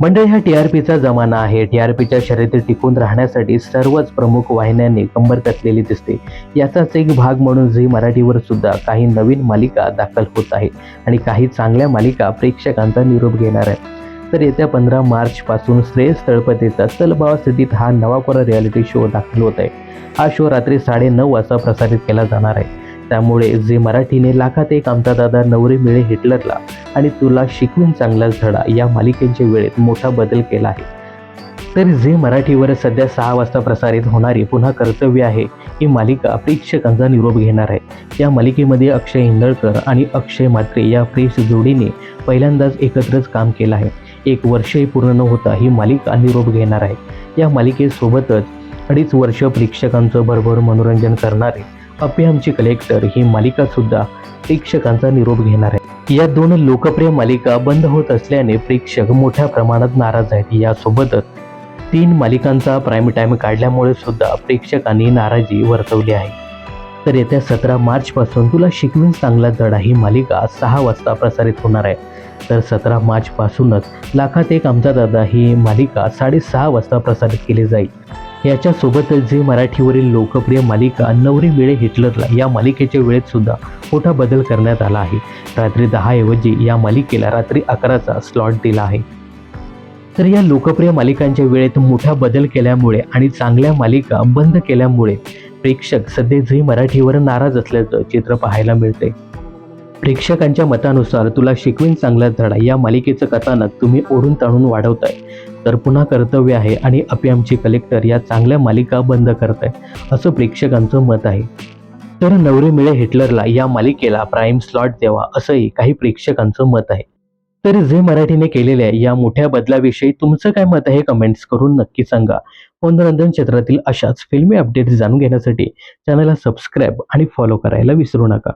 मंडळी हा T R पीचा जमाना आहे. टी आर पीच्या शर्यतीत टिकून राहण्यासाठी सर्वच प्रमुख वाहिन्यांनी कंबर कसलेली दिसते. याचाच एक भाग म्हणून झी मराठीवर सुद्धा काही नवीन मालिका दाखल होत आहे आणि काही चांगल्या मालिका प्रेक्षकांचा निरोप घेणार आहे तर येत्या पंधरा मार्चपासून श्रेयस तळपतेचा तलबावा स्थितीत हा नवापुरा रियालिटी शो दाखल होत आहे. हा शो रात्री साडे नऊ वाजता प्रसारित केला जाणार आहे. त्यामुळे जे मराठीने लाखात एक आमचा दादा नवरे मिळे हिटलरला आणि तुला शिकवून चांगलाच धडा या मालिकेच्या वेळेत मोठा बदल केला आहे. तर जे मराठीवर सध्या सहा वाजता प्रसारित होणारी पुन्हा कर्तव्य आहे ही मालिका प्रेक्षकांचा निरोप घेणार आहे. या मालिकेमध्ये अक्षय इंदळकर आणि अक्षय मात्रे या फ्रेश जोडीने पहिल्यांदाच एकत्रच काम केलं आहे. एक वर्षही पूर्ण न होता ही मालिका निरोप घेणार आहे. या मालिकेसोबतच अडीच वर्ष प्रेक्षकांचं भरभर मनोरंजन करणारे अप्पे आमची कलेक्टर ही मालिका सुद्धा प्रेक्षकांचा निरोप घेणार आहे. या दोन लोकप्रिय मालिका बंद होत असल्याने प्रेक्षक मोठ्या प्रमाणात नाराज आहेत. यासोबतच तीन मालिकांचा प्राईम टाईम काढल्यामुळे सुद्धा प्रेक्षकांनी नाराजी वर्तवली आहे. तर येत्या सतरा मार्चपासून तुला शिकवीन चांगला धडा ही मालिका सहा वाजता प्रसारित होणार आहे. तर सतरा मार्चपासूनच लाखात एक आमचा दादा ही मालिका साडेसहा वाजता प्रसारित केली जाईल. याच्यासोबतच जे मराठीवरील लोकप्रिय मालिका नवरी मिळे हिटलरला या मालिकेच्या वेळेत सुद्धा मोठा बदल करण्यात आला आहे. रात्री दहाऐवजी या मालिकेला रात्री अकराचा स्लॉट दिला आहे. तर या लोकप्रिय मालिकांच्या वेळेत मोठा बदल केल्यामुळे आणि चांगल्या मालिका बंद केल्यामुळे प्रेक्षक सध्या झी मराठीवर नाराज असल्याचं चित्र पाहायला मिळते प्रेक्षकांच्या मतानुसार तुला शिकवीन चांगला धडा. या मालिकेचं कथानक तुम्ही ओढून ताणून वाढवताय. तर पुन्हा कर्तव्य आहे आणि अपी कलेक्टर या चांगल्या मालिका बंद करताय असं प्रेक्षकांचं मत आहे. तर नवरे मिळे हिटलरला या मालिकेला प्राईम स्लॉट द्यावा असंही काही प्रेक्षकांचं मत आहे. तर जे मराठीने केलेल्या या मोठ्या बदलाविषयी तुमचं काय मत आहे कमेंट्स करून नक्की सांगा. मनोरंजन क्षेत्रातील अशाच फिल्मी अपडेट्स जाणून घेण्यासाठी चॅनलला सबस्क्राईब आणि फॉलो करायला विसरू नका.